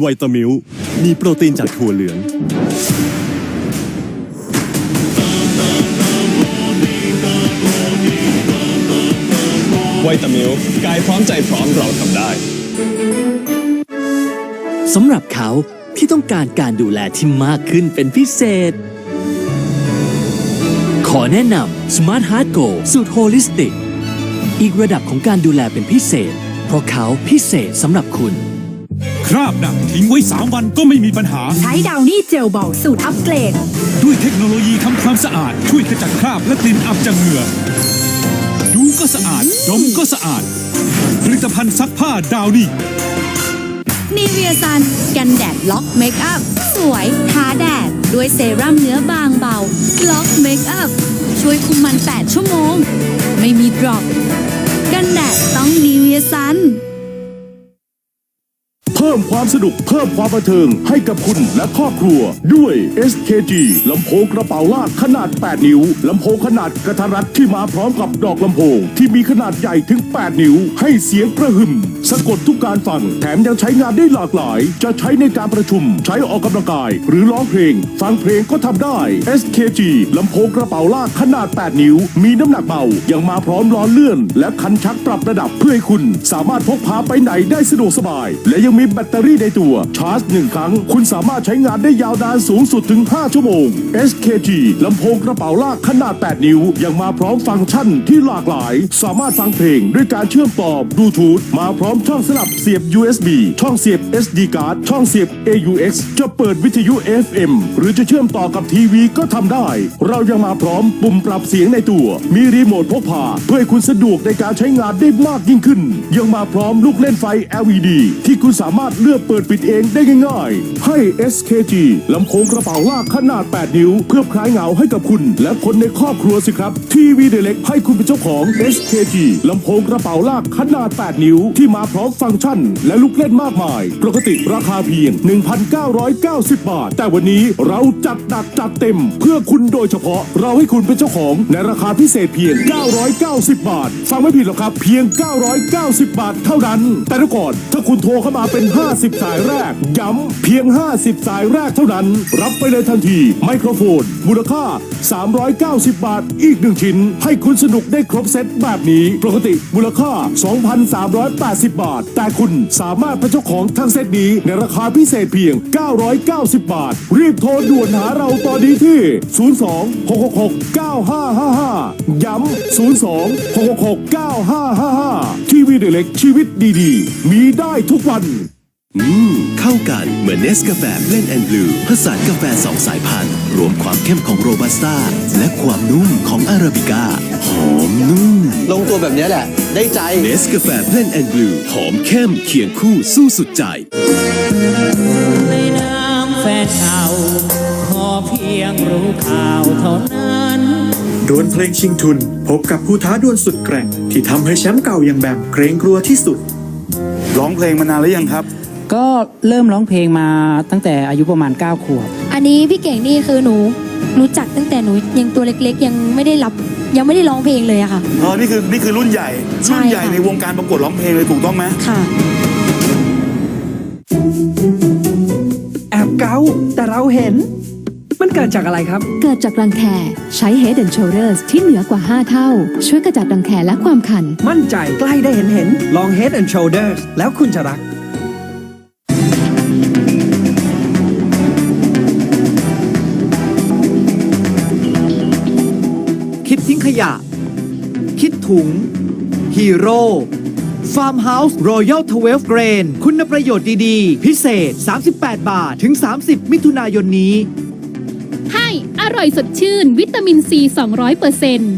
ไวตามิลมีโปรตีนจากถั่วเหลือง ไวตามิลกายพร้อมใจพร้อมเราทำได้สำหรับเขาที่ต้องการการดูแลที่มากขึ้นเป็นพิเศษ ขอแนะนำ Smart Heart Go สูตรโฮลิสติก อีกระดับของการดูแลเป็นพิเศษ เพราะเขาพิเศษสำหรับคุณ คราบหนักทิ้งไว้ 3 วันก็ไม่มีปัญหา ใช้ดาวนี่เจลเบาสูตรอัปเกรด ด้วยเทคโนโลยีทำความสะอาด ช่วยขจัดคราบและกลิ่นอับจากเหงื่อดูก็สะอาดดมก็สะอาด ผลิตภัณฑ์ซักผ้าดาวนี่ นีเวียซัน กันแดดล็อกเมคอัพ สวยท้าแดด ด้วยเซรั่มเนื้อบางเบา ล็อกเมคอัพ ช่วยคุมมัน 8 ชั่วโมง ไม่มีดรอปกันแดดต้องนีเวียซัน เพิ่มความสนุกเพิ่มความบันเทิงให้กับคุณและครอบครัว ด้วย SKG ลำโพงกระเป๋าลากขนาด 8 นิ้วลำโพงขนาดกระทัดรัดที่มาพร้อมกับดอกลำโพงที่มีขนาดใหญ่ถึง 8 นิ้ว ให้เสียงกระหึ่มสะกดทุกการฟัง แถมยังใช้งานได้หลากหลาย จะใช้ในการประชุม ใช้ออกกำลังกาย หรือร้องเพลง ฟังเพลงก็ทำได้ SKG ลำโพงกระเป๋าลากขนาด 8 นิ้ว มีน้ำหนักเบายังมาพร้อมล้อเลื่อน และคันชักปรับระดับเพื่อให้คุณ สามารถพกพาไปไหนได้สะดวกสบาย และยังมีแบตเตอรี่ในตัว ชาร์จหนึ่งครั้ง คุณสามารถใช้งานได้ยาวนานสูงสุดถึง 5 ชั่วโมง SKG ลำโพงกระเป๋าลากขนาด 8 นิ้ว ยังมาพร้อมฟังก์ชันที่หลากหลาย สามารถฟังเพลงด้วยการเชื่อมต่อบลูทูธมาพร้อมช่องสลับเสียบ USB ช่องเสียบ SD card ช่องเสียบ AUX จะเปิดวิทยุ FM หรือจะเชื่อมต่อกับทีวีก็ทำได้ เรายังมาพร้อมปุ่มปรับเสียงในตัว มีรีโมทพกพาเพื่อให้คุณสะดวกในการใช้งานได้มากยิ่งขึ้น ยังมาพร้อมลูกเล่นไฟ LED ที่คุณสามารถามารถเลือกเปิดปิดเองได้ง่ายๆ ให้ SKG ลำโพงกระเป๋าลากขนาด 8 นิ้ว เพื่อคลายเหงาให้กับคุณ และคนในครอบครัวสิครับ ทีวีเดเล็กให้คุณเป็นเจ้าของ SKG ลำโพงกระเป๋าลากขนาด 8 นิ้ว ที่มาพร้อมฟังก์ชัน และลูกเล่นมากมาย ปกติราคาเพียง 1,990 บาท แต่วันนี้เราจัดหนักจัดเต็ม เพื่อคุณโดยเฉพาะเราให้คุณเป็นเจ้าของในราคาพิเศษเพียง 990 บาท ฟังไม่ผิดหรอกครับ เพียง 990 บาทเท่านั้น แต่ทุกก่อนถ้าคุณโทรเข้ามาเป็น50 สายแรก ย้ำเพียง 50 สายแรกเท่านั้น รับไปเลยทันที ไมโครโฟน มูลค่า 390 บาท อีกหนึ่งชิ้น ให้คุณสนุกได้ครบเซตแบบนี้ ปกติมูลค่า 2,380 บาท แต่คุณสามารถเป็นเจ้าของทั้งเซตนี้ในราคาพิเศษเพียง 990 บาท รีบโทรด่วนหาเราตอนนี้ที่ 02 666 9555 ย้ำ 02 666 9555 ทีวีเดเล็กชีวิตดีๆ มีได้ทุกวัน อืม เข้ากันเหมือนเนสกาแฟเบลนแอนด์บลูผสานกาแฟสองสายพันธุ์ รวมความเข้มของโรบัสต้า และความนุ่มของอาราบิก้า หอมนุ่มลงตัวแบบนี้แหละ ได้ใจเนสกาแฟเบลนแอนด์บลูหอมเข้มเคียงคู่สู้สุดใจในน้ำแฟนเก่าขอเพียงรู้ข่าวเท่านั้นดวลเพลงชิงทุน พบกับผู้ท้าดวลสุดแกร่ง ที่ทำให้แชมป์เก่าอย่างแบบเกรงกลัวที่สุดร้องเพลงมานานหรือยังครับ ก็เริ่มร้องเพลงมาตั้งแต่อายุประมาณ 9 ขวบ อันนี้พี่เก่งนี่คือหนูรู้จักตั้งแต่หนูยังตัวเล็กๆ ยังไม่ได้รับยังไม่ได้ร้องเพลงเลยอะค่ะอ๋อนี่คือนี่คือรุ่นใหญ่ ใช่รุ่นใหญ่ค่ะ ในวงการประกวดร้องเพลงเลยถูกต้องไหมค่ะ แอบเกาแต่เราเห็น มันเกิดจากอะไรครับ เกิดจากรังแคใช้ Head and Shoulders ที่เหนือกว่า 5 เท่า ช่วยกระจัดรังแคและความคัน มั่นใจใกล้ได้เห็นเห็นลอง Head and Shoulders แล้วคุณจะรัก ทิ้งขยะ คิดถุง ฮีโร่ฟาร์มเฮาส์รอยัลทเวลเกรนคุณประโยชน์ดีๆ พิเศษ 38 บาทถึง 30 มิถุนายนนี้ ให้อร่อยสดชื่น วิตามินซี 200เปอร์เซ็นต์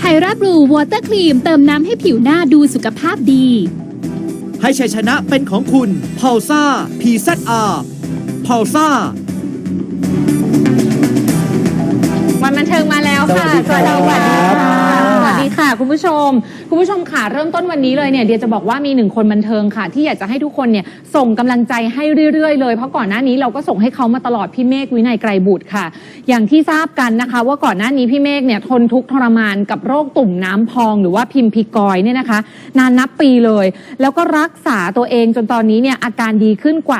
ไฮราบลูวอเตอร์ครีมเติมน้ำให้ผิวหน้าดูสุขภาพดี ให้ชัยชนะเป็นของคุณพาลซ่า PZR พาลซ่าวัน บันเทิงมาแล้วค่ะ สวัสดีครับสวัสดีค่ะ คุณผู้ชม คุณผู้ชมค่ะเริ่มต้นวันนี้เลยเนี่ยเดียจะบอกว่ามีหนึ่งคนบันเทิงค่ะ ที่อยากจะให้ทุกคนเนี่ยส่งกำลังใจให้เรื่อยๆ เลยเพราะก่อนหน้านี้เราก็ส่งให้เขามาตลอดพี่เมฆวินัยไกรบุตรค่ะ อย่างที่ทราบกันนะคะ ว่าก่อนหน้านี้พี่เมฆเนี่ยทนทุกข์ทรมานกับโรคตุ่มน้ำพองหรือว่าพิมพิกอยเนี่ยนะคะ นานนับปีเลย แล้วก็รักษาตัวเองจนตอนนี้เนี่ยอาการดีขึ้นกว่า